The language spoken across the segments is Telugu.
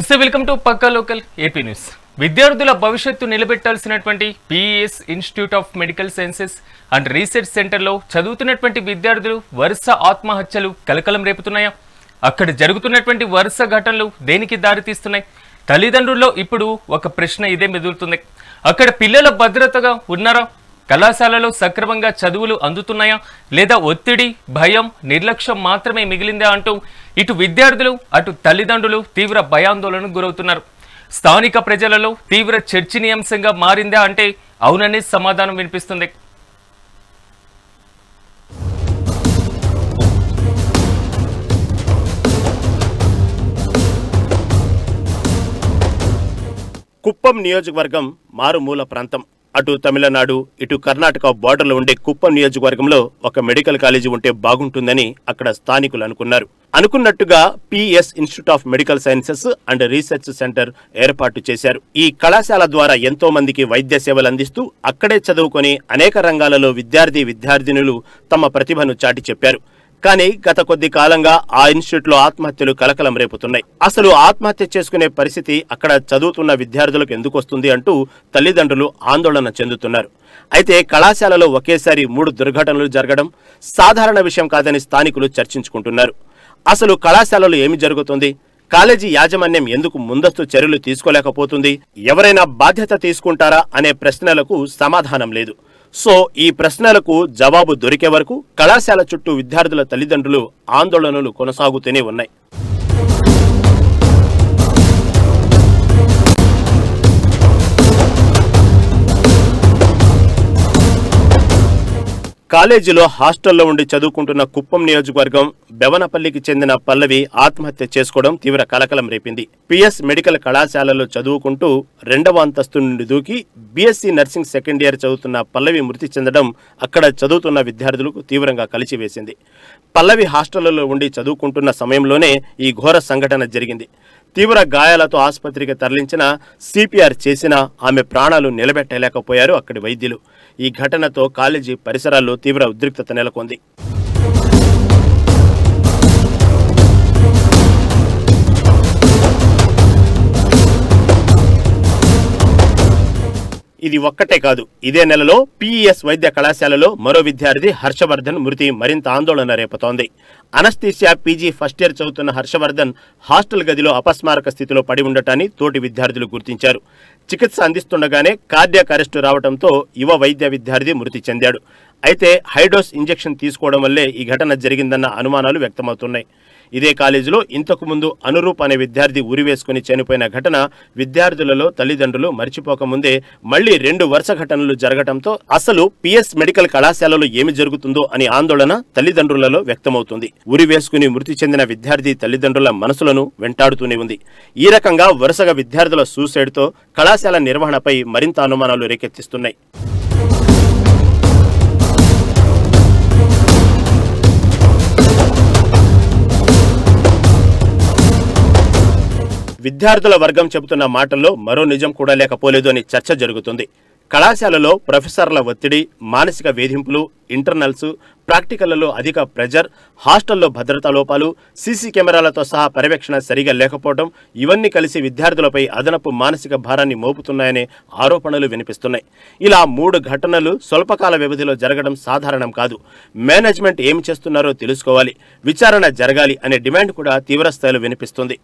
నమస్తే welcome to Pakka local AP news. విద్యార్థుల భవిష్యత్తు నిలబెట్టాల్సినటువంటి PES institute of medical sciences and research సెంటర్లో చదువుతున్నటువంటి విద్యార్థులు వరుస ఆత్మహత్యలు కలకలం రేపుతున్నాయా? అక్కడ జరుగుతున్నటువంటి వరుస ఘటనలు దేనికి దారితీస్తున్నాయి? తల్లిదండ్రుల్లో ఇప్పుడు ఒక ప్రశ్న ఇదే మెదులుతుంది. అక్కడ పిల్లల భద్రతగా ఉన్నారా? కళాశాలలో సక్రమంగా చదువులు అందుతున్నాయా? లేదా ఒత్తిడి భయం నిర్లక్ష్యం మాత్రమే మిగిలిందా అంటూ ఇటు విద్యార్థులు అటు తల్లిదండ్రులు తీవ్ర భయాందోళనకు గురవుతున్నారు. స్థానిక ప్రజలలో తీవ్ర చర్చనీయాంశంగా మారిందా అంటే అవుననే సమాధానం వినిపిస్తుంది. కుప్పం నియోజకవర్గం మారుమూల ప్రాంతం. అటు తమిళనాడు ఇటు కర్ణాటక బార్డర్లో ఉండే కుప్పం నియోజకవర్గంలో ఒక మెడికల్ కాలేజీ ఉంటే బాగుంటుందని అక్కడ స్థానికులు అనుకున్నారు. అనుకున్నట్టుగా PS institute of medical sciences and research center ఏర్పాటు చేశారు. ఈ కళాశాల ద్వారా ఎంతో మందికి వైద్య సేవలు అందిస్తూ అక్కడే చదువుకొని అనేక రంగాలలో విద్యార్థి విద్యార్థినులు తమ ప్రతిభను చాటి చెప్పారు. కానీ గత కొద్ది కాలంగా ఆ ఇన్స్టిట్యూట్లో ఆత్మహత్యలు కలకలం రేపుతున్నాయి. అసలు ఆత్మహత్య చేసుకునే పరిస్థితి అక్కడ చదువుతున్న విద్యార్థులకు ఎందుకు వస్తుంది అంటూ తల్లిదండ్రులు ఆందోళన చెందుతున్నారు. అయితే కళాశాలలో ఒకేసారి మూడు దుర్ఘటనలు జరగడం సాధారణ విషయం కాదని స్థానికులు చర్చించుకుంటున్నారు. అసలు కళాశాలలో ఏమి జరుగుతుంది? కాలేజీ యాజమాన్యం ఎందుకు ముందస్తు చర్యలు తీసుకోలేకపోతుంది? ఎవరైనా బాధ్యత తీసుకుంటారా? అనే ప్రశ్నలకు సమాధానం లేదు. సో ఈ ప్రశ్నలకు జవాబు దొరికే వరకు కళాశాల చుట్టూ విద్యార్థుల తల్లిదండ్రులు ఆందోళనలు కొనసాగుతూనే ఉన్నాయి. కాలేజీలో హాస్టల్లో ఉండి చదువుకుంటున్న కుప్పం నియోజకవర్గం బెవనపల్లికి చెందిన పల్లవి ఆత్మహత్య చేసుకోవడం తీవ్ర కలకలం రేపింది. పిఎస్ మెడికల్ కళాశాలలో చదువుకుంటూ రెండవ అంతస్తు నుండి దూకి బీఎస్సీ నర్సింగ్ సెకండ్ ఇయర్ చదువుతున్న పల్లవి మృతి చెందడం అక్కడ చదువుతున్న విద్యార్థులకు తీవ్రంగా కలిచివేసింది పల్లవి హాస్టల్లో ఉండి చదువుకుంటున్న సమయంలోనే ఈ ఘోర సంఘటన జరిగింది. తీవ్ర గాయాలతో ఆసుపత్రికి తరలించిన సిపిఆర్ చేసినా ఆమె ప్రాణాలు నిలబెట్టలేకపోయారు అక్కడి వైద్యులు. ఈ ఘటనతో కాలేజీ పరిసరాల్లో తీవ్ర ఉద్రిక్తత నెలకొంది. ఇది ఒక్కటే కాదు ఇదే నెలలో పిఈఎస్ వైద్య కళాశాలలో మరో విద్యార్థి హర్షవర్ధన్ మృతి మరింత ఆందోళన రేపుతోంది. అనస్థీసియా పీజీ ఫస్ట్ ఇయర్ చదువుతున్న హర్షవర్ధన్ హాస్టల్ గదిలో అపస్మారక స్థితిలో పడి ఉండటాన్ని తోటి విద్యార్థులు గుర్తించారు. చికిత్స అందిస్తుండగానే కార్డియాక్ అరెస్టు రావడంతో యువ వైద్య విద్యార్థి మృతి చెందాడు. అయితే హైడోస్ ఇంజెక్షన్ తీసుకోవడం వల్లే ఈ ఘటన జరిగిందన్న అనుమానాలు వ్యక్తమవుతున్నాయి. ఇదే కాలేజీలో ఇంతకు ముందు అనురూప్ అనే విద్యార్థి ఉరివేసుకుని చనిపోయిన ఘటన విద్యార్థులలో తల్లిదండ్రులు మర్చిపోకముందే మళ్ళీ రెండు వరుస ఘటనలు జరగటంతో అసలు పిఎస్ మెడికల్ కళాశాలలో ఏమి జరుగుతుందో అని ఆందోళన తల్లిదండ్రులలో వ్యక్తమవుతుంది. ఉరి వేసుకుని మృతి చెందిన విద్యార్థి తల్లిదండ్రుల మనసులను వెంటాడుతూనే ఉంది. ఈ రకంగా వరుసగా విద్యార్థుల సూసైడ్తో కళాశాల నిర్వహణపై మరింత అనుమానాలు రేకెత్తిస్తున్నాయి. విద్యార్థుల వర్గం చెబుతున్న మాటల్లో మరో నిజం కూడా లేకపోలేదు అని చర్చ జరుగుతుంది. కళాశాలలో ప్రొఫెసర్ల ఒత్తిడి మానసిక వేధింపులు ఇంటర్నల్స్ ప్రాక్టికళ్ళలో అధిక ప్రెజర్ హాస్టల్లో భద్రతా లోపాలు సీసీ కెమెరాలతో సహా పర్యవేక్షణ సరిగా లేకపోవడం ఇవన్నీ కలిసి విద్యార్థులపై అదనపు మానసిక భారాన్ని మోపుతున్నాయనే ఆరోపణలు వినిపిస్తున్నాయి. ఇలా మూడు ఘటనలు స్వల్పకాల వ్యవధిలో జరగడం సాధారణం కాదు. మేనేజ్మెంట్ ఏమి చేస్తున్నారో తెలుసుకోవాలి. విచారణ జరగాలి అనే డిమాండ్ కూడా తీవ్రస్థాయిలో వినిపిస్తుంది.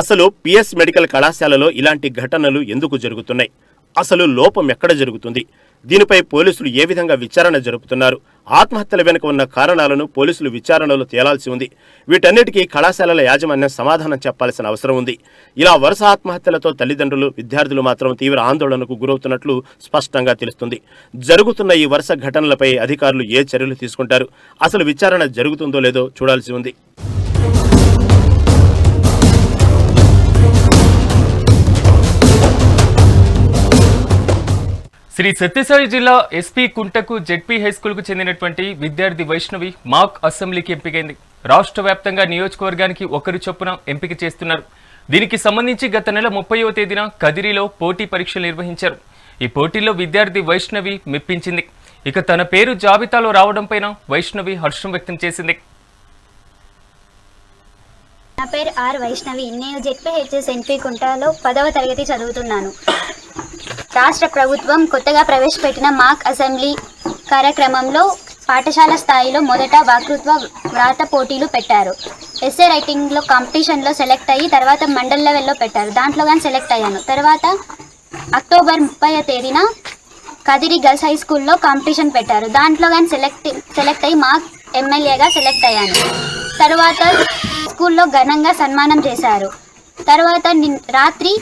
అసలు పిఎస్ మెడికల్ కళాశాలలో ఇలాంటి ఘటనలు ఎందుకు జరుగుతున్నాయి? అసలు లోపం ఎక్కడ జరుగుతుంది? దీనిపై పోలీసులు ఏ విధంగా విచారణ జరుపుతున్నారు? ఆత్మహత్యల వెనుక ఉన్న కారణాలను పోలీసులు విచారణలో తేలాల్సి ఉంది. వీటన్నిటికీ కళాశాలల యాజమాన్యం సమాధానం చెప్పాల్సిన అవసరం ఉంది. ఇలా వరుస ఆత్మహత్యలతో తల్లిదండ్రులు విద్యార్థులు మాత్రం తీవ్ర ఆందోళనకు గురవుతున్నట్లు స్పష్టంగా తెలుస్తుంది. జరుగుతున్న ఈ వరుస ఘటనలపై అధికారులు ఏ చర్యలు తీసుకుంటారు? అసలు విచారణ జరుగుతుందో లేదో చూడాల్సి ఉంది. శ్రీ సత్యసాయి జిల్లా ఎస్పీ కుంటకు జెడ్పీ హైస్కూల్కు చెందినటువంటి విద్యార్థి వైష్ణవి మాక్ అసెంబ్లీకి ఎంపికైంది. రాష్ట్ర వ్యాప్తంగా నియోజకవర్గానికి ఒకరు చొప్పున ఎంపిక చేస్తున్నారు. దీనికి సంబంధించి గత నెల ముప్పైవ తేదీన కదిరిలో పోటీ పరీక్షలు నిర్వహించారు. ఈ పోటీలో విద్యార్థి వైష్ణవి మెప్పించింది. ఇక తన పేరు జాబితాలో రావడం పైన వైష్ణవి హర్షం వ్యక్తం చేసింది. నా పేరు ఆర్ వైష్ణవి. నేను జెడ్పీహెచ్ఎస్ ఎన్పి కుంటాలో పదవ తరగతి చదువుతున్నాను. రాష్ట్ర ప్రభుత్వం కొత్తగా ప్రవేశపెట్టిన మాక్ అసెంబ్లీ కార్యక్రమంలో పాఠశాల స్థాయిలో మొదట వాకృత్వ వ్రాత పోటీలు పెట్టారు. ఎస్ఏ రైటింగ్లో కాంపిటీషన్లో సెలెక్ట్ అయ్యి తర్వాత మండల్ లెవెల్లో పెట్టారు. దాంట్లో కానీ సెలెక్ట్ అయ్యాను. తర్వాత అక్టోబర్ ముప్పై తేదీన కదిరి గర్ల్స్ హై స్కూల్లో కాంపిటీషన్ పెట్టారు. దాంట్లో కానీ సెలెక్ట్ సెలెక్ట్ అయ్యి మాక్ ఎమ్మెల్యేగా సెలెక్ట్ అయ్యాను. తర్వాత స్కూల్లో ఘనంగా సన్మానం చేశారు. తర్వాత రాత్రి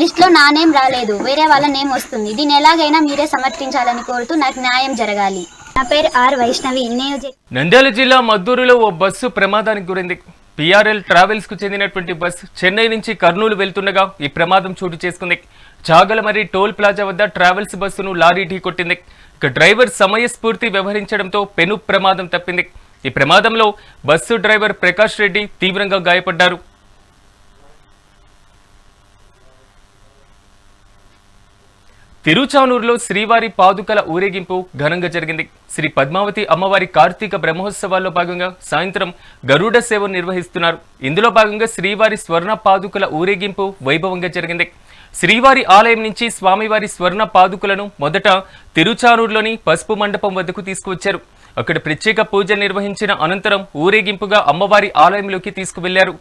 లిస్ట్లో నా నేమ్ రాలేదు. వేరే వాళ్ళ నేమ్ వస్తుంది. దీన్ని ఎలాగైనా మీరే సమర్థించాలని కోరుతూ నాకు న్యాయం జరగాలి. నా పేరు ఆర్ వైష్ణవి. నేను నంద్యాల జిల్లా మద్దూరులో ఓ బస్సు ప్రమాదానికి గురైంది. పిఆర్ఎల్ ట్రావెల్స్కు చెందినటువంటి బస్సు చెన్నై నుంచి కర్నూలు వెళ్తుండగా ఈ ప్రమాదం చోటు చేసుకుంది. చాగలమరి టోల్ ప్లాజా వద్ద ట్రావెల్స్ బస్సును లారీ ఢీకొట్టింది. ఇక డ్రైవర్ సమయస్ఫూర్తి వ్యవహరించడంతో పెను ప్రమాదం తప్పింది. ఈ ప్రమాదంలో బస్సు డ్రైవర్ ప్రకాష్ రెడ్డి తీవ్రంగా గాయపడ్డారు. తిరుచానూరులో శ్రీవారి పాదుకల ఊరేగింపు ఘనంగా జరిగింది. శ్రీ పద్మావతి అమ్మవారి కార్తీక బ్రహ్మోత్సవాల్లో భాగంగా సాయంత్రం గరుడ సేవను నిర్వహిస్తున్నారు. ఇందులో భాగంగా శ్రీవారి స్వర్ణ పాదుకల ఊరేగింపు వైభవంగా జరిగింది. శ్రీవారి ఆలయం నుంచి స్వామివారి స్వర్ణ పాదుకలను మొదట తిరుచానూరులోని పసుపు మండపం వద్దకు తీసుకువచ్చారు. అక్కడ ప్రత్యేక పూజ నిర్వహించిన అనంతరం ఊరేగింపుగా అమ్మవారి ఆలయంలోకి తీసుకువెళ్ళారు.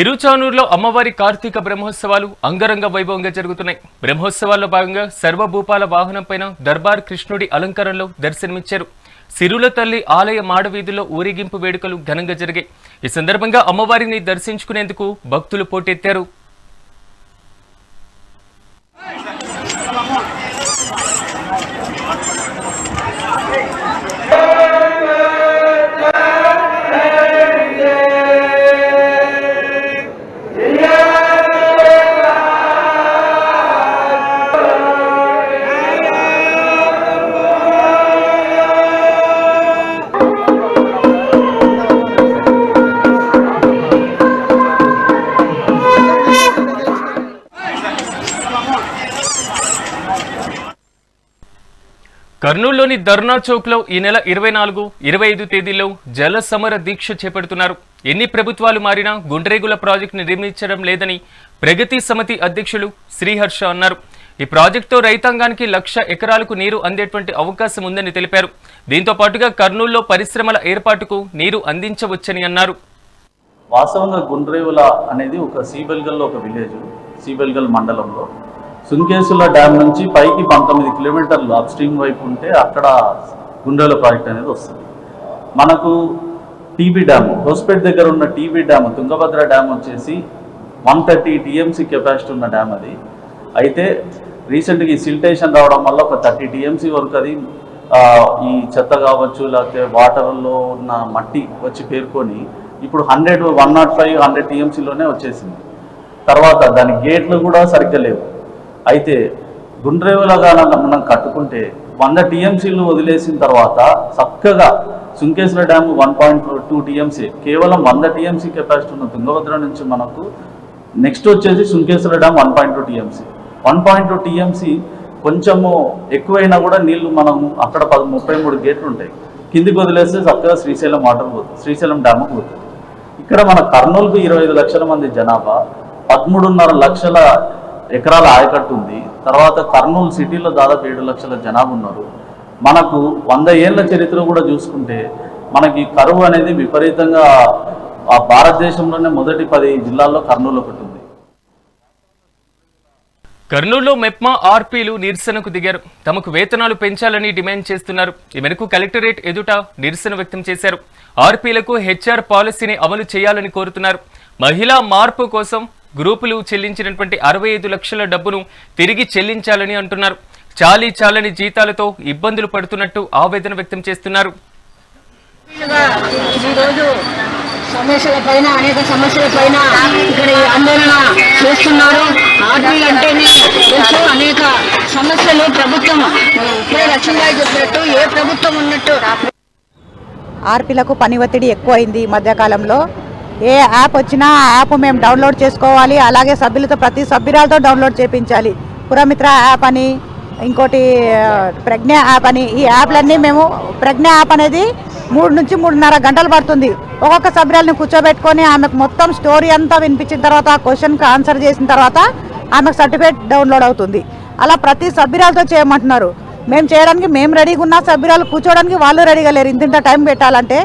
తిరుచానూరులో అమ్మవారి కార్తీక బ్రహ్మోత్సవాలు అంగరంగ వైభవంగా జరుగుతున్నాయి. బ్రహ్మోత్సవాల్లో భాగంగా సర్వభూపాల వాహనంపైన దర్బార్ కృష్ణుడి అలంకరణలో దర్శనమిచ్చారు. సిరుల తల్లి ఆలయ మాడవీధిలో ఊరేగింపు వేడుకలు ఘనంగా జరిగాయి. ఈ సందర్భంగా అమ్మవారిని దర్శించుకునేందుకు భక్తులు పోటెత్తారు. కర్నూలులోని ధర్నా చౌక్లో ఈ నెల ఇరవై నాలుగు ఇరవై ఐదు తేదీల్లో జల సమర దీక్ష చేపడుతున్నారు. ఎన్ని ప్రభుత్వాలు మారినా గుండ్రేగుల ప్రాజెక్టును నిర్మించడం లేదని ప్రగతి సమితి అధ్యక్షులు శ్రీహర్ష అన్నారు. ఈ ప్రాజెక్టుతో రైతాంగానికి లక్ష ఎకరాలకు నీరు అందేటువంటి అవకాశం ఉందని తెలిపారు. దీంతో పాటుగా కర్నూలులో పరిశ్రమల ఏర్పాటుకు నీరు అందించవచ్చని అన్నారు. వాస్తవంగా గుండ్రేవుల అనేది ఒక సీబెల్గల్లో ఒక విలేజ్ సీబెల్గల్ మండలంలో. సుంకేసుల డ్యామ్ నుంచి పైకి పంతొమ్మిది కిలోమీటర్లు అప్ స్ట్రీమ్ వైపు ఉంటే అక్కడ గుండెల ప్రాజెక్ట్ అనేది వస్తుంది. మనకు టీబీ డ్యామ్ హోస్పేట్ దగ్గర ఉన్న టీబీ డ్యామ్ తుంగభద్ర డ్యామ్ వచ్చేసి వన్ థర్టీ టీఎంసీ కెపాసిటీ ఉన్న డ్యామ్ అది. అయితే రీసెంట్గా ఈ సిల్టేషన్ రావడం వల్ల ఒక థర్టీ టీఎంసీ వరకు అది ఈ చెత్త కావచ్చు లేకపోతే వాటర్లో ఉన్న మట్టి వచ్చి పేర్కొని ఇప్పుడు hundred one naught five hundred టీఎంసీలోనే వచ్చేసింది. తర్వాత దాని గేట్లు కూడా సరిగ్గా లేవు. అయితే గుండ్రేవులగాన మనం కట్టుకుంటే వంద టీఎంసీలు వదిలేసిన తర్వాత చక్కగా Sunkeshwara dam one point two TMC కేవలం వంద టీఎంసీ కెపాసిటీ ఉన్న తుంగభద్ర నుంచి మనకు నెక్స్ట్ వచ్చేసి Sunkeshwara dam one point two TMC. One point two TMC కొంచెము ఎక్కువైనా కూడా నీళ్ళు మనం అక్కడ పది ముప్పై మూడు గేట్లు ఉంటాయి. కిందికి వదిలేస్తే చక్కగా శ్రీశైలం వాటర్ పోతుంది శ్రీశైలం డ్యామ్కి పోతుంది. ఇక్కడ మన కర్నూలుకు ఇరవై ఐదు లక్షల మంది జనాభా పదమూడున్నర లక్షల ఎకరాల ఆయకట్టు ఉంది. తర్వాత కర్నూలు సిటీలో దాదాపు ఏడు లక్షల జనాభా ఉన్నారు. మనకు వంద ఏళ్ళ చరిత్ర కూడా చూసుకుంటే మనకి కరువు అనేది విపరీతంగా ఆ భారతదేశంలోనే మొదటి పది జిల్లాల్లో కర్నూలు ఒకటి ఉంది కర్నూలులో మెప్మా ఆర్పీలు నిరసనకు దిగారు. తమకు వేతనాలు పెంచాలని డిమాండ్ చేస్తున్నారు. ఈ మేరకు కలెక్టరేట్ ఎదుట నిరసన వ్యక్తం చేశారు. ఆర్పీలకు హెచ్ఆర్ పాలసీని అమలు చేయాలని కోరుతున్నారు. మహిళా మార్పు కోసం గ్రూపులు చెల్లించినటువంటి అరవై ఐదు లక్షల డబ్బును తిరిగి చెల్లించాలని అంటున్నారు. చాలీ చాలని జీతాలతో ఇబ్బందులు పడుతున్నట్టు ఆవేదన వ్యక్తం చేస్తున్నారు. సమస్యల పైన అనేక సమస్యల పైన ఇక్కడ ఈ ఆందోళన చేస్తున్నారు. ఆర్టీలు అంటేనే తెలుసు అనేక సమస్యలు. ప్రభుత్వం ఇప్పుడే లక్ష్మీగా చెప్పినట్టు ఏ ప్రభుత్వం ఉన్నట్టు ఆర్పీలకు పని ఒత్తిడి ఎక్కువైంది ఈ మధ్యకాలంలో. ఏ యాప్ వచ్చినా ఆ యాప్ మేము డౌన్లోడ్ చేసుకోవాలి. అలాగే సభ్యులతో ప్రతి సభ్యురాలతో డౌన్లోడ్ చేయించాలి పురమిత్ర యాప్ అని ఇంకోటి ప్రజ్ఞ యాప్ అని ఈ యాప్లన్నీ మేము ప్రజ్ఞ యాప్ అనేది మూడు నుంచి మూడున్నర గంటలు పడుతుంది. ఒక్కొక్క సభ్యురాలని కూర్చోబెట్టుకొని ఆమెకు మొత్తం స్టోరీ అంతా వినిపించిన తర్వాత క్వశ్చన్కి ఆన్సర్ చేసిన తర్వాత ఆమెకు సర్టిఫికేట్ డౌన్లోడ్ అవుతుంది. అలా ప్రతి సభ్యురాలతో చేయమంటున్నారు. మేము చేయడానికి మేము రెడీగా ఉన్నా సభ్యురాలు కూర్చోవడానికి వాళ్ళు రెడీగా లేరు. ఇంత టైం పెట్టాలంటే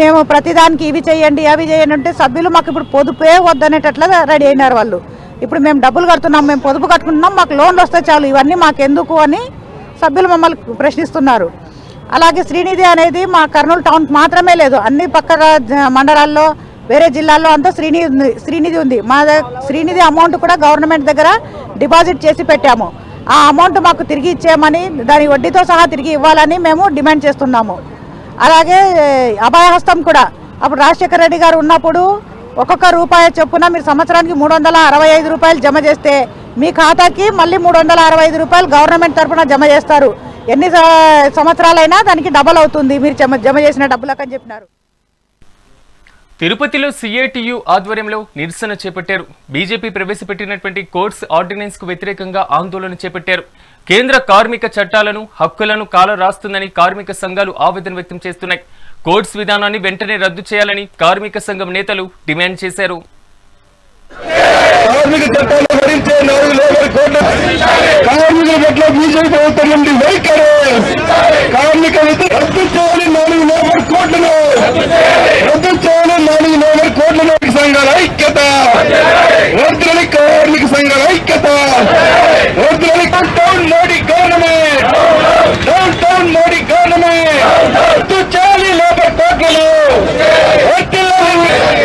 మేము ప్రతిదానికి ఇవి చేయండి అవి చేయండి అంటే సభ్యులు మాకు ఇప్పుడు పొదుపే వద్దనేటట్లా రెడీ అయినారు వాళ్ళు. ఇప్పుడు మేము డబ్బులు కడుతున్నాం మేము పొదుపు కట్టుకుంటున్నాం మాకు లోన్లు వస్తే చాలు ఇవన్నీ మాకు ఎందుకు అని సభ్యులు మమ్మల్ని ప్రశ్నిస్తున్నారు. అలాగే శ్రీనిధి అనేది మా కర్నూలు టౌన్ మాత్రమే లేదు అన్ని పక్క మండలాల్లో వేరే జిల్లాల్లో అంతా శ్రీనిధి ఉంది శ్రీనిధి ఉంది. మా శ్రీనిధి అమౌంట్ కూడా గవర్నమెంట్ దగ్గర డిపాజిట్ చేసి పెట్టాము. ఆ అమౌంట్ మాకు తిరిగి ఇచ్చేయమని దాని వడ్డీతో సహా తిరిగి ఇవ్వాలని మేము డిమాండ్ చేస్తున్నాము. అలాగే అభయహస్తం కూడా. అప్పుడు రాజశేఖర రెడ్డి గారు ఉన్నప్పుడు ఒక్కొక్క రూపాయి చొప్పున మీరు సంవత్సరానికి మూడు వందల అరవై ఐదు రూపాయలు జమ చేస్తే మీ ఖాతాకి మళ్ళీ మూడు వందల అరవై ఐదు రూపాయలు గవర్నమెంట్ తరఫున జమ చేస్తారు. ఎన్ని సంవత్సరాలైనా దానికి డబల్ అవుతుంది మీరు జమ జమ చేసిన డబ్బులకు అని చెప్పినారు. తిరుపతిలో సిఐటియు ఆధ్వర్యంలో నిరసన చేపట్టారు. బీజేపీ ప్రవేశపెట్టినటువంటి కోర్ట్స్ ఆర్డినెన్స్కు వ్యతిరేకంగా ఆందోళన చేపట్టారు. కేంద్ర కార్మిక చట్టాలను హక్కులను కాల రాస్తుందని కార్మిక సంఘాలు ఆవేదన వ్యక్తం చేస్తున్నాయి. కోర్ట్స్ విధానాన్ని వెంటనే రద్దు చేయాలని కార్మిక సంఘం నేతలు డిమాండ్ చేశారు. కార్మిక సంఘాల ఐక్యత. రైతులని కార్మిక సంఘాల ఐక్యత. రైతులని down Modi government. Down down Modi government. చాలి లేబర్ కోడ్లను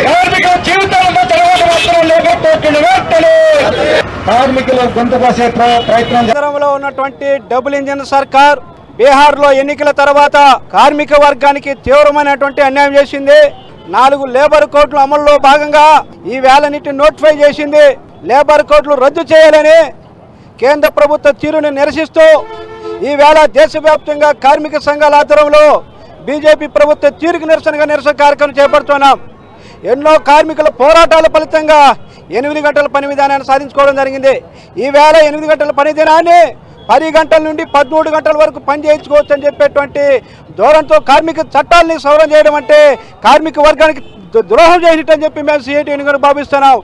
కార్మిక జీవితాలతో తర్వాత మాత్రం లేబర్ కోడ్లను వెంటనే కార్మికుల గొంతు కోసే ప్రయత్నం కేంద్రంలో ఉన్నటువంటి డబుల్ ఇంజిన్ సర్కార్ బీహార్లో ఎన్నికల తర్వాత కార్మిక వర్గానికి తీవ్రమైనటువంటి అన్యాయం చేసింది. నాలుగు లేబర్ కోడ్లు అమల్లో భాగంగా ఈ వేలన్నిటి నోటిఫై చేసింది. లేబర్ కోడ్లు రద్దు చేయాలని కేంద్ర ప్రభుత్వ తీరుని నిరసిస్తూ ఈవేళ దేశవ్యాప్తంగా కార్మిక సంఘాల ఆధ్వర్యంలో బీజేపీ ప్రభుత్వ తీరుకు నిరసనగా నిరసన కార్యక్రమం చేపడుతున్నాం. ఎన్నో కార్మికుల పోరాటాల ఫలితంగా ఎనిమిది గంటల పని విధానాన్ని సాధించుకోవడం జరిగింది. ఈవేళ ఎనిమిది గంటల పని దినాన్ని పది గంటల నుండి పదమూడు గంటల వరకు పని చేయించుకోవచ్చు అని చెప్పేటువంటి ధోరణితో కార్మిక చట్టాలని సవరణ చేయడం అంటే కార్మిక వర్గానికి ద్రోహం చేసినట్టు చెప్పి మేము సిఐటి కూడా భావిస్తున్నాం.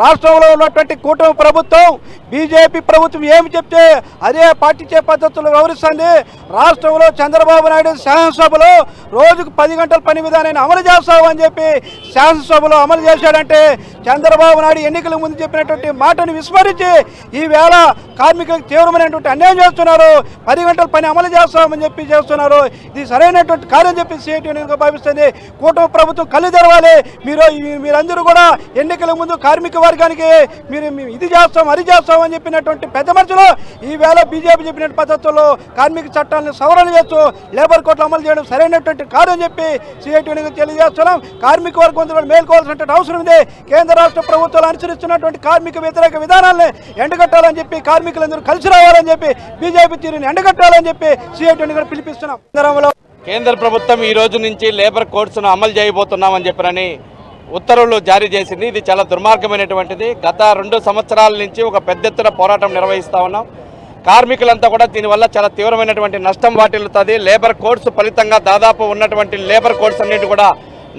రాష్ట్రంలో ఉన్నటువంటి కూటమి ప్రభుత్వం బీజేపీ ప్రభుత్వం ఏమి చెప్తే అదే పాటించే పద్ధతులు వ్యవహరిస్తుంది. రాష్ట్రంలో చంద్రబాబు నాయుడు శాసనసభలో రోజుకు పది గంటల పని విధానాన్ని అమలు చేస్తామని చెప్పి శాసనసభలో అమలు చేశాడంటే చంద్రబాబు నాయుడు ఎన్నికల ముందు చెప్పినటువంటి మాటను విస్మరించి ఈవేళ కార్మికులకు తీవ్రమైనటువంటి అన్యాయం చేస్తున్నారు. పది గంటల పని అమలు చేస్తామని చెప్పి చేస్తున్నారు. ఇది సరైనటువంటి కార్యం చెప్పి సిఐటి భావిస్తుంది. కూటమి ప్రభుత్వం కళ్ళు తెరవాలి. మీరు మీరందరూ కూడా ఎన్నికల ముందు కార్మిక వర్గానికి మీరు ఇది చేస్తాం అది చేస్తాం అని చెప్పినటువంటి పెద్ద మనుషులు ఈవేళ బీజేపీ చెప్పిన పద్ధతుల్లో కార్మిక చట్టాలను సవరణ చేస్తూ లేబర్ కోట్లు అమలు చేయడం సరైనటువంటి కాదని చెప్పి సిఐటి తెలియజేస్తున్నాం. కార్మిక వర్గం కూడా మేల్కోవాల్సినటువంటి అవసరం ఉంది. కేంద్ర రాష్ట్ర ప్రభుత్వాలు అనుసరిస్తున్నటువంటి కార్మిక వ్యతిరేక విధానాలను ఎండగట్టాలని చెప్పి కార్మికులందరూ కలిసి రావాలని చెప్పి బీజేపీ తీరుని ఎండగట్టాలని చెప్పి సిఐటీని కూడా పిలిపిస్తున్నాం. కేంద్ర ప్రభుత్వం ఈ రోజు నుంచి లేబర్ కోడ్స్ను అమలు చేయబోతున్నామని చెప్పనని ఉత్తర్వులు జారీ చేసింది. ఇది చాలా దుర్మార్గమైనటువంటిది. గత రెండు సంవత్సరాల నుంచి ఒక పెద్ద ఎత్తున పోరాటం నిర్వహిస్తా ఉన్నాం. కార్మికులంతా కూడా దీనివల్ల చాలా తీవ్రమైనటువంటి నష్టం వాటిల్లుతుంది. లేబర్ కోడ్స్ ఫలితంగా దాదాపు ఉన్నటువంటి లేబర్ కోడ్స్ అన్నిటి కూడా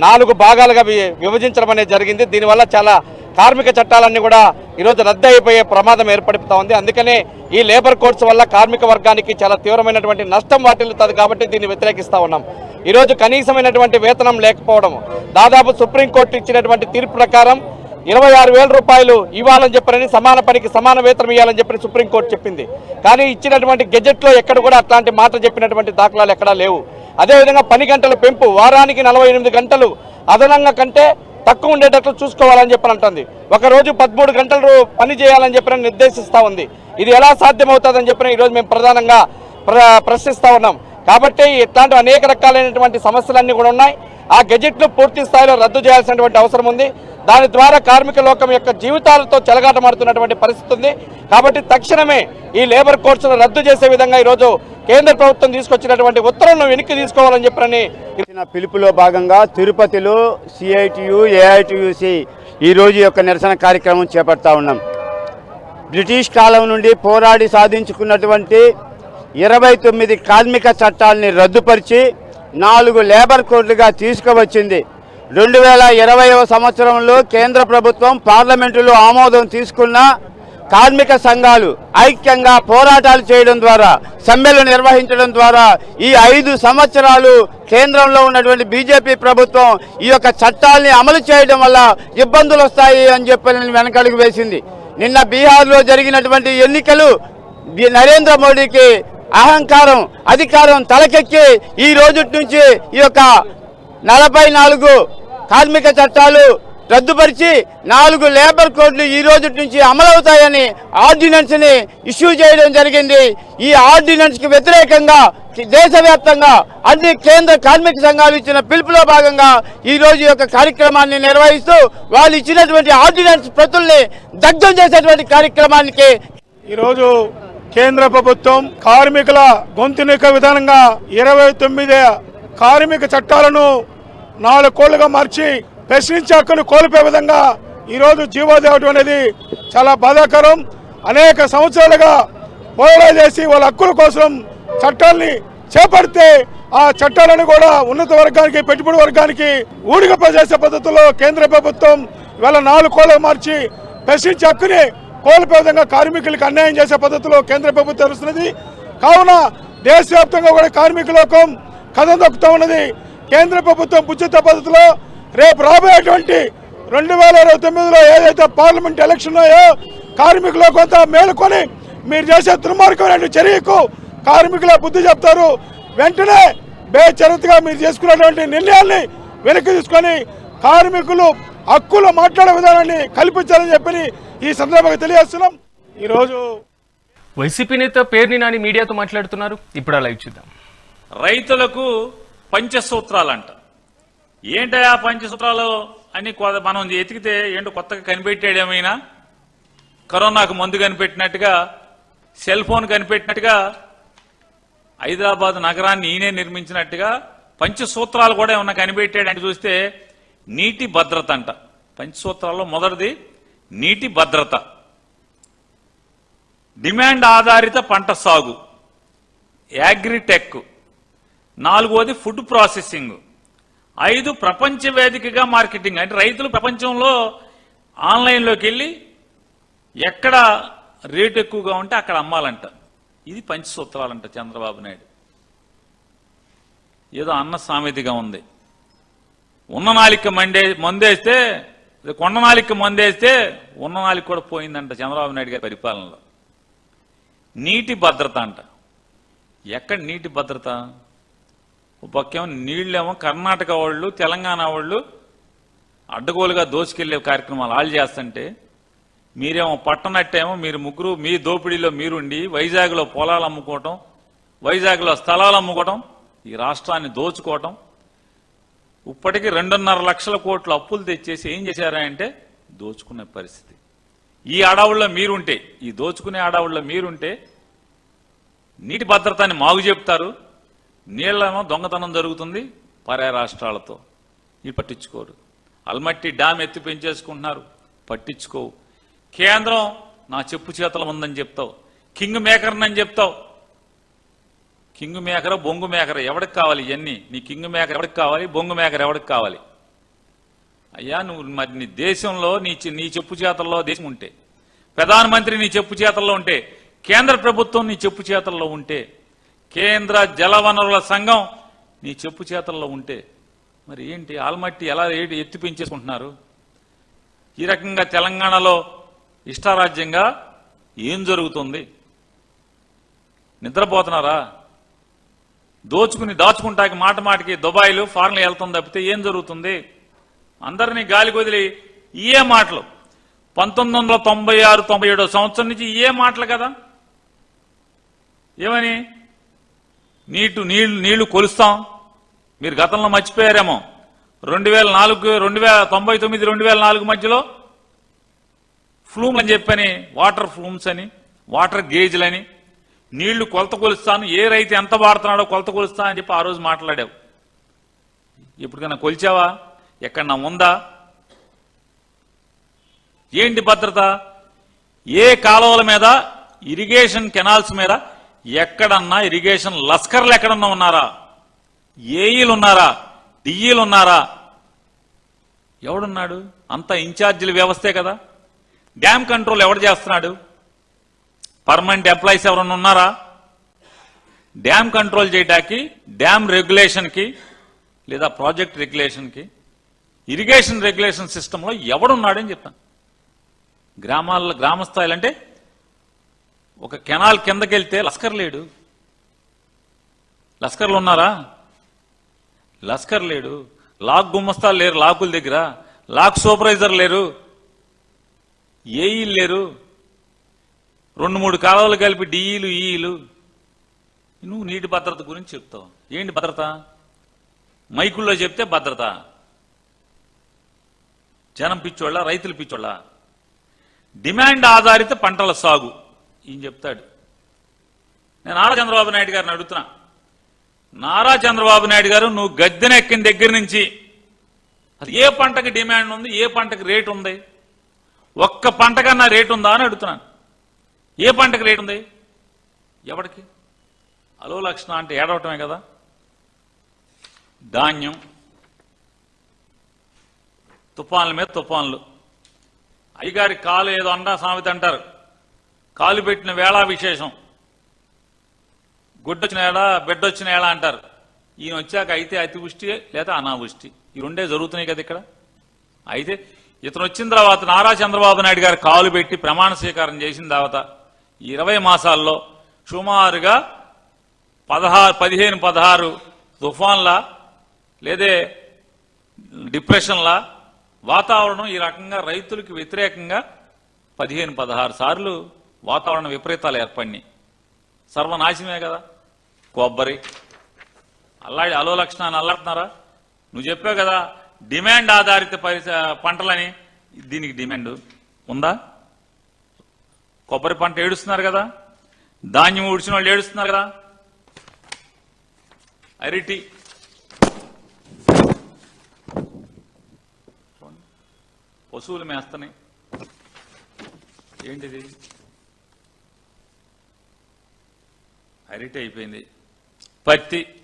నాలుగు భాగాలుగా విభజించడం అనేది జరిగింది. దీనివల్ల చాలా కార్మిక చట్టాలన్నీ కూడా ఈరోజు రద్దు అయిపోయే ప్రమాదం ఏర్పడుతూ ఉంది. అందుకనే ఈ లేబర్ కోడ్స్ వల్ల కార్మిక వర్గానికి చాలా తీవ్రమైనటువంటి నష్టం వాటిల్లుతుంది కాబట్టి దీన్ని వ్యతిరేకిస్తూ ఉన్నాం. ఈరోజు కనీసమైనటువంటి వేతనం లేకపోవడం దాదాపు సుప్రీంకోర్టు ఇచ్చినటువంటి తీర్పు ప్రకారం ఇరవై ఆరు వేల రూపాయలు ఇవ్వాలని చెప్పారని సమాన పనికి సమాన వేతనం ఇవ్వాలని చెప్పని సుప్రీంకోర్టు చెప్పింది. కానీ ఇచ్చినటువంటి గెజెట్లో ఎక్కడ కూడా అట్లాంటి మాట చెప్పినటువంటి దాఖలాలు ఎక్కడా లేవు. అదేవిధంగా పని గంటల పెంపు వారానికి నలభై ఎనిమిది గంటలు అదనంగా కంటే తక్కువ ఉండేటట్లు చూసుకోవాలని చెప్పని అంటుంది. ఒక రోజు పదమూడు గంటలు పని చేయాలని చెప్పిన నిర్దేశిస్తా ఉంది. ఇది ఎలా సాధ్యమవుతుందని చెప్పిన ఈరోజు మేము ప్రధానంగా ప్ర ఉన్నాం. కాబట్టి ఇట్లాంటి అనేక రకాలైనటువంటి సమస్యలన్నీ కూడా ఉన్నాయి. ఆ గెజెట్ను పూర్తి స్థాయిలో రద్దు చేయాల్సినటువంటి అవసరం ఉంది. దాని ద్వారా కార్మిక లోకం యొక్క జీవితాలతో చెలగాటమాడుతున్నటువంటి పరిస్థితి ఉంది. కాబట్టి తక్షణమే ఈ లేబర్ కోర్సును రద్దు చేసే విధంగా ఈరోజు కేంద్ర ప్రభుత్వం తీసుకొచ్చినటువంటి ఉత్తర్వులను వెనక్కి తీసుకోవాలని చెప్పని ఇచ్చిన పిలుపులో భాగంగా తిరుపతిలో సిఐటియు ఏఐటియుసి ఈ రోజు యొక్క నిరసన కార్యక్రమం చేపడతా ఉన్నాం. బ్రిటిష్ కాలం నుండి పోరాడి సాధించుకున్నటువంటి ఇరవై తొమ్మిది కార్మిక చట్టాలని రద్దుపరిచి నాలుగు లేబర్ కోడ్లుగా తీసుకువచ్చింది. రెండు వేల ఇరవైవ సంవత్సరంలో కేంద్ర ప్రభుత్వం పార్లమెంటులో ఆమోదం తీసుకున్న కార్మిక సంఘాలు ఐక్యంగా పోరాటాలు చేయడం ద్వారా సమ్మెలు నిర్వహించడం ద్వారా ఈ ఐదు సంవత్సరాలు కేంద్రంలో ఉన్నటువంటి బీజేపీ ప్రభుత్వం ఈ యొక్క చట్టాల్ని అమలు చేయడం వల్ల ఇబ్బందులు వస్తాయి అని చెప్పి వెనకడుగు వేసింది. నిన్న బీహార్లో జరిగినటువంటి ఎన్నికలు బి- నరేంద్ర మోడీకి అహంకారం అధికారం తలకెక్కి ఈ రోజు నుంచి ఈ యొక్క నలభై నాలుగు కార్మిక చట్టాలు రద్దుపరిచి నాలుగు లేబర్ కోడ్లు ఈ రోజు నుంచి అమలవుతాయని ఆర్డినెన్స్ని ఇష్యూ చేయడం జరిగింది. ఈ ఆర్డినెన్స్కి వ్యతిరేకంగా దేశవ్యాప్తంగా అన్ని కేంద్ర కార్మిక సంఘాలు ఇచ్చిన పిలుపులో భాగంగా ఈ రోజు యొక్క కార్యక్రమాన్ని నిర్వహిస్తూ వాళ్ళు ఇచ్చినటువంటి ఆర్డినెన్స్ ప్రతుల్ని దగ్ధం చేసేటువంటి కార్యక్రమానికి ఈరోజు కేంద్ర ప్రభుత్వం కార్మికుల గొంతునిక విధానంగా ఇరవై తొమ్మిది కార్మిక చట్టాలను నాలుగు కోళ్ళుగా మార్చి ప్రశ్నించే హక్కును కోల్పోయే విధంగా ఈరోజు జీవో తేవడం అనేది చాలా బాధాకరం. అనేక సంవత్సరాలుగా పోరాటం చేసి వాళ్ళ హక్కుల కోసం చట్టాల్ని చేపడితే ఆ చట్టాలను కూడా ఉన్నత వర్గానికి పెట్టుబడి వర్గానికి ఊడిగప్ప చేసే పద్ధతిలో కేంద్ర ప్రభుత్వం ఇవాళ నాలుగు కోళ్ళ మార్చి ప్రశ్నించే హక్కుని కోల్పోయే విధంగా కార్మికులకు అన్యాయం చేసే పద్ధతిలో కేంద్ర ప్రభుత్వం తెలుస్తున్నది కావున దేశవ్యాప్తంగా కూడా కార్మిక లోకం కథం దొక్కుతూ ఉన్నది. కేంద్ర ప్రభుత్వం ఉచిత పద్ధతిలో రేపు రాబోయేటువంటి రెండు వేల ఇరవై తొమ్మిదిలో ఏదైతే పార్లమెంట్ ఎలక్షన్ ఉన్నాయో కార్మికుల కొంత మేలుకొని మీరు చేసే దుర్మార్గమైన చర్యకు కార్మికుల బుద్ధి చెప్తారు. వెంటనే బేచరత్గా మీరు చేసుకున్నటువంటి నిర్ణయాల్ని వెనక్కి తీసుకొని కార్మికులు హక్కులు మాట్లాడే విధానాన్ని కల్పించాలని చెప్పి ఈ సందర్భంగా తెలియజేస్తున్నాం. ఈరోజు వైసీపీ నేత పేర్ని నాని మీడియాతో మాట్లాడుతున్నారు. ఇప్పుడు ఆ లైవ్ చూద్దాం. రైతులకు పంచసూత్రాలంట. ఏంటయా పంచసూత్రాలు? అని మనం ఎతికితే ఏంటో కొత్తగా కనిపెట్టాడేమైనా కరోనాకు మందు కనిపెట్టినట్టుగా సెల్ ఫోన్ కనిపెట్టినట్టుగా హైదరాబాద్ నగరాన్ని ఈయనే నిర్మించినట్టుగా పంచసూత్రాలు కూడా ఏమన్నా కనిపెట్టాడంటే చూస్తే నీటి భద్రత అంట. పంచసూత్రాల్లో మొదటిది నీటి భద్రత. డిమాండ్ ఆధారిత పంట సాగు. యాగ్రిటెక్ నాలుగోది ఫుడ్ ప్రాసెసింగ్. ఐదు ప్రపంచ వేదికగా మార్కెటింగ్. అంటే రైతులు ప్రపంచంలో ఆన్లైన్లోకి వెళ్ళి ఎక్కడ రేటు ఎక్కువగా ఉంటే అక్కడ అమ్మాలంట. ఇది పంచసూత్రాలంట చంద్రబాబు నాయుడు. ఏదో అన్న సామెతిగా ఉంది. ఉన్న నాలిక మండే మందేస్తే కొండ నాలిక మందేస్తే ఉన్న నాలిక కూడా పోయిందంట చంద్రబాబు నాయుడు గారి పరిపాలనలో. నీటి భద్రత అంట. ఎక్కడ నీటి భద్రత? పక్కేమో నీళ్ళేమో కర్ణాటక వాళ్ళు తెలంగాణ వాళ్ళు అడ్డగోలుగా దోచుకెళ్ళే కార్యక్రమాలు వాళ్ళు చేస్తుంటే మీరేమో పట్టనట్టేమో మీరు ముగ్గురు మీ దోపిడీలో మీరుండి వైజాగ్లో పొలాలు అమ్ముకోవటం వైజాగ్లో స్థలాలు అమ్ముకోవటం ఈ రాష్ట్రాన్ని దోచుకోవటం ఇప్పటికీ రెండున్నర లక్షల కోట్ల అప్పులు తెచ్చేసి ఏం చేశారంటే దోచుకునే పరిస్థితి. ఈ అడవుల్లో మీరుంటే ఈ దోచుకునే అడవుల్లో మీరుంటే నీటి భద్రతని మాగు చెప్తారు నీళ్ళేమో దొంగతనం జరుగుతుంది పరాయ రాష్ట్రాలతో. ఇవి పట్టించుకోరు. అల్మట్టి డ్యామ్ ఎత్తి పెంచేసుకుంటున్నారు. పట్టించుకోవు. కేంద్రం నా చెప్పు చేతలు ఉందని చెప్తావు. కింగ్ మేకర్నని చెప్తావు. కింగ్ మేకర్ బొంగు మేకర్ ఎవరికి కావాలి ఇవన్నీ నీ కింగ్ మేకర్ ఎవరికి కావాలి? బొంగు మేకర్ ఎవరికి కావాలి? అయ్యా నువ్వు మరి నీ దేశంలో నీ నీ చెప్పు చేతల్లో దేశం ఉంటే ప్రధానమంత్రి నీ చెప్పు చేతల్లో ఉంటే కేంద్ర ప్రభుత్వం నీ చెప్పు చేతల్లో ఉంటే కేంద్ర జలవనరుల సంఘం నీ చెప్పు చేతల్లో ఉంటే మరి ఏంటి ఆల్మట్టి ఎలా ఏంటి ఎత్తి పెంచేసుకుంటున్నారు? ఈ రకంగా తెలంగాణలో ఇష్టారాజ్యంగా ఏం జరుగుతుంది? నిద్రపోతున్నారా? దోచుకుని దాచుకుంటాకి మాట మాటికి దుబాయ్లు ఫారెన్లు వెళ్తుంది తప్పితే ఏం జరుగుతుంది? అందరినీ గాలి వదిలి ఏ మాటలు? పంతొమ్మిది వందల తొంభై ఆరు తొంభై ఏడో సంవత్సరం నుంచి ఏ మాటలు కదా? ఏమని? నీటు నీళ్ళు నీళ్ళు కొలుస్తాం. మీరు గతంలో మర్చిపోయారేమో. రెండు వేల నాలుగు రెండు వేల తొంభై తొమ్మిది రెండు వేల నాలుగు మధ్యలో ఫ్లూమ్ అని చెప్పని వాటర్ ఫ్లూమ్స్ అని వాటర్ గేజ్లని నీళ్ళు కొలత కొలుస్తాను. ఏ రైతు ఎంత వాడుతున్నాడో కొలత కొలుస్తా అని చెప్పి ఆ రోజు మాట్లాడావు. ఎప్పటికైనా కొలిచావా? ఎక్కడన్నా ఉందా? ఏంటి భద్రత? ఏ కాలువల మీద? ఇరిగేషన్ కెనాల్స్ మీద ఎక్కడన్నా ఇరిగేషన్ లస్కర్లు ఎక్కడన్నా ఉన్నారా? ఏఈలు ఉన్నారా డిఈలు ఉన్నారా ఎవడున్నాడు? అంత ఇన్ఛార్జీల వ్యవస్థే కదా. డ్యామ్ కంట్రోల్ ఎవడు చేస్తున్నాడు? పర్మనెంట్ ఎంప్లాయీస్ ఎవరన్నా ఉన్నారా? డ్యామ్ కంట్రోల్ చేయడానికి డ్యామ్ రెగ్యులేషన్కి లేదా ప్రాజెక్ట్ రెగ్యులేషన్కి ఇరిగేషన్ రెగ్యులేషన్ సిస్టంలో ఎవడున్నాడని చెప్తాను. గ్రామాల్లో గ్రామ అంటే ఒక కెనాల్ కిందకెళ్తే లస్కర్ లేడు. లస్కర్లు ఉన్నారా? లస్కర్ లేడు. లాక్ గుమ్మస్తాలు లేరు లాకుల దగ్గర. లాక్ సూపర్వైజర్ లేరు. ఏఈలు లేరు. రెండు మూడు కాలువలు కలిపి డిఈలు ఈఈలు నువ్వు నీటి భద్రత గురించి చెప్తావు. ఏంటి భద్రత? మైకుల్లో చెప్తే భద్రత. జనం పిచ్చోళ్ళ రైతులు పిచ్చోళ్ళ. డిమాండ్ ఆధారిత పంటల సాగు. ఈయన చెప్తాడు. నేను నారా చంద్రబాబు నాయుడు గారిని అడుగుతున్నా. నారా చంద్రబాబు నాయుడు గారు నువ్వు గద్దెనెక్కిన దగ్గర నుంచి అది ఏ పంటకి డిమాండ్ ఉంది ఏ పంటకి రేటు ఉంది? ఒక్క పంటకన్నా రేటు ఉందా అని అడుగుతున్నాను. ఏ పంటకి రేటు ఉంది? ఎవరికి అలో లక్షణ అంటే ఏడవటమే కదా. ధాన్యం తుఫాన్ల మీద తుఫాన్లు. అయ్యగారి కాలు ఏదో అండా సామెత అంటారు. కాలు పెట్టిన వేళ విశేషం. గుడ్డొచ్చిన ఏళ బిడ్డొచ్చిన ఏళ అంటారు. ఈయన వచ్చాక అయితే అతివృష్టి లేదా అనావృష్టి. ఈ రెండే జరుగుతున్నాయి కదా ఇక్కడ. అయితే ఇతను వచ్చిన తర్వాత నారా చంద్రబాబు నాయుడు గారు కాలు పెట్టి ప్రమాణ స్వీకారం చేసిన తర్వాత ఇరవై మాసాల్లో సుమారుగా పదహారు పదిహేను పదహారు తుఫాన్ల లేదే డిప్రెషన్లా వాతావరణం ఈ రకంగా రైతులకు వ్యతిరేకంగా పదిహేను పదహారు సార్లు వాతావరణ విపరీతాలు ఏర్పడినాయి. సర్వనాశనమే కదా? కొబ్బరి. అల్లాడి అలో లక్షణాన్ని అల్లాడుతున్నారా? నువ్వు చెప్పావు కదా డిమాండ్ ఆధారిత పంటలని. దీనికి డిమాండ్ ఉందా? కొబ్బరి పంట ఏడుస్తున్నారు కదా? ధాన్యం ఉడిచిన వాళ్ళు ఏడుస్తున్నారు కదా? అరిటి. పశువులు మేస్తున్నాయి. ఏంటిది? అరిటి అయిపోయింది. పత్తి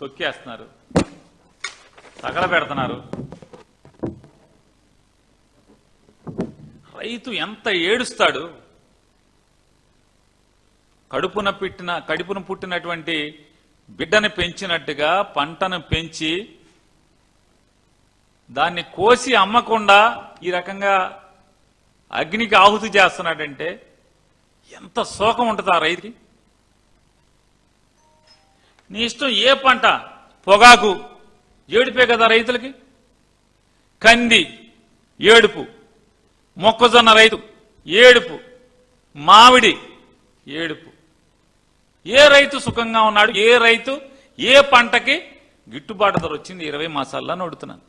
తొక్కేస్తున్నారు. తగల పెడుతున్నారు. రైతు ఎంత ఏడుస్తాడు. కడుపున పెట్టిన కడుపున పుట్టినటువంటి బిడ్డను పెంచినట్టుగా పంటను పెంచి దాన్ని కోసి అమ్మకుండా ఈ రకంగా అగ్నికి ఆహుతి చేస్తున్నాడంటే ఎంత శోకం ఉంటుంది ఆ రైతుకి? నీ ఇష్టం ఏ పంట పొగాకు ఏడుపే కదా రైతులకి? కంది ఏడుపు మొక్కజొన్న రైతు ఏడుపు మామిడి ఏడుపు. ఏ రైతు సుఖంగా ఉన్నాడు ఏ రైతు ఏ పంటకి గిట్టుబాటు ధర వచ్చింది? ఇరవై మాసాల్లో అని అడుగుతున్నాను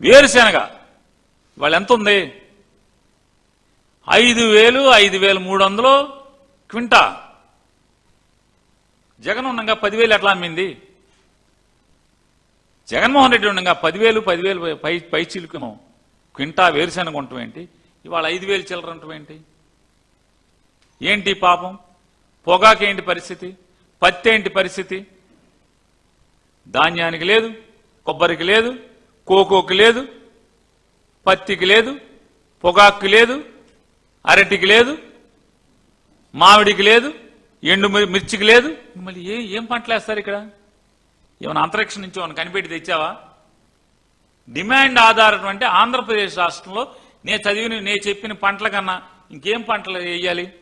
వేరుశెనగ వాళ్ళు ఎంత ఉంది? ఐదు వేలు ఐదు వేలు మూడు వందలు క్వింటా. జగన్ ఉండగా పదివేలు ఎట్లా అమ్మింది? జగన్మోహన్ రెడ్డి ఉండగా పదివేలు పదివేలు పై పై చిలుకును. క్వింటా వేరుశెనగ ఉండటం ఏంటి? ఇవాళ ఐదు వేలు చిల్లర ఏంటి? ఏంటి పాపం? పొగాకేంటి పరిస్థితి? పత్తి ఏంటి పరిస్థితి? ధాన్యానికి లేదు కొబ్బరికి లేదు కోకోకి లేదు పత్తికి లేదు పొగాకు లేదు అరటికి లేదు మామిడికి లేదు ఎండు మిర్- మిర్చికి లేదు. మళ్ళీ ఏ ఏం పంటలు వేస్తారు ఇక్కడ? ఏమైనా అంతరిక్షం నుంచి ఏమైనా కనిపెట్టి తెచ్చావా? డిమాండ్ ఆధారం అంటే ఆంధ్రప్రదేశ్ రాష్ట్రంలో నేను చదివిన నేను చెప్పిన పంటల కన్నా ఇంకేం పంటలు వేయాలి?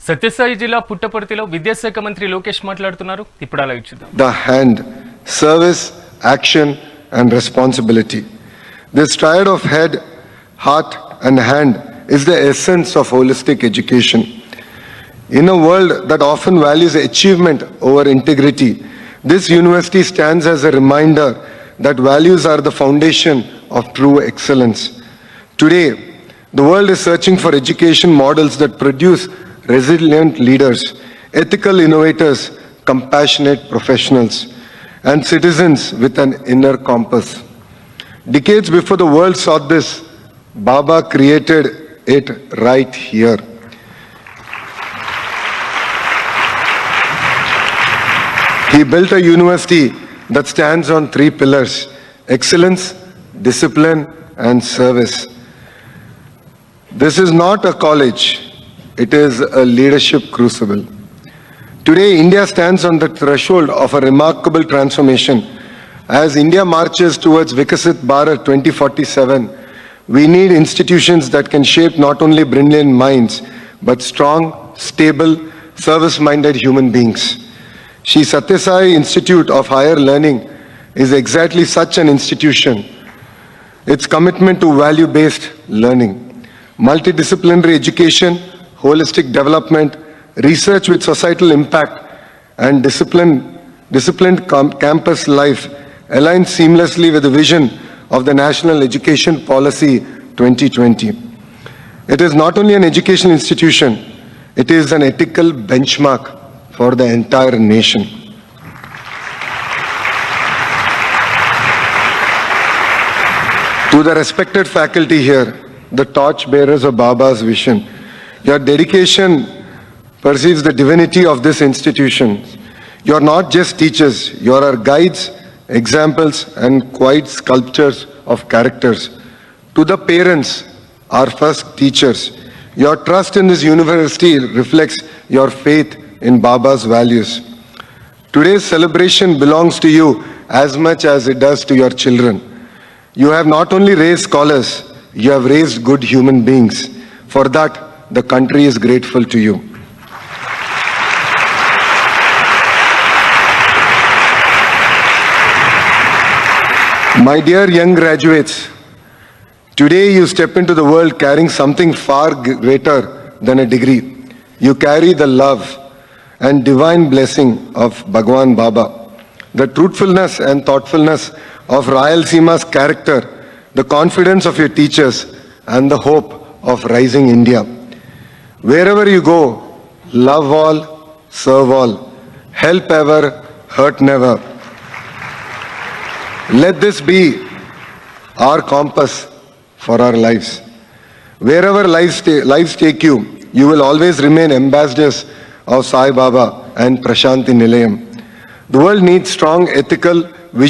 సత్యసాయి జిల్లా పుట్టపర్తిలో విద్యాశాఖ మంత్రి లోకేష్ మాట్లాడుతున్నారు. ఇప్పుడు అలా చూద్దాం the hand, service, action, and responsibility. This triad of head, heart, and hand is the essence of holistic education. In a world that often values achievement over integrity, this university stands as a reminder that values are the foundation of true excellence. Today, the world is searching for education models that produce resilient leaders, ethical innovators, compassionate professionals, and citizens with an inner compass. Decades before the world sought this, Baba created it right here. He built a university that stands on three pillars excellence, discipline, and service. This is not a college, it is a leadership crucible. Today, India stands on the threshold of a remarkable transformation. As India marches towards Vikasit Bharat 2047, we need institutions that can shape not only brilliant minds, but strong, stable, service minded human beings. Shri Satyasai Institute of Higher Learning is exactly such an institution. Its commitment to value based learning, multidisciplinary education, holistic development, research with societal impact, and discipline, disciplined campus life align seamlessly with the vision of the National Education Policy 2020. It is not only an education institution, it is an ethical benchmark for the entire nation. To the respected faculty here, the torch bearers of Baba's vision, your dedication perceives the divinity of this institution. You are not just teachers, you are our guides, examples, and quiet sculptures of characters. To the parents, our first teachers, your trust in this university reflects your faith in Baba's values. Today's celebration belongs to you as much as it does to your children. You have not only raised scholars, you have raised good human beings. For that, the country is grateful to you. My dear young graduates, today you step into the world carrying something far greater than a degree. You carry the love and divine blessing of Bhagwan Baba, the truthfulness and thoughtfulness of Rayal Seema's character, the confidence of your teachers, and the hope of rising India. Wherever you go, love all, serve all, help ever, hurt never. Let this be our compass for our lives. Wherever lives, ta- lives take you, you will always remain ambassadors of Sai Baba and Prashanti Nilayam. The world needs strong ethical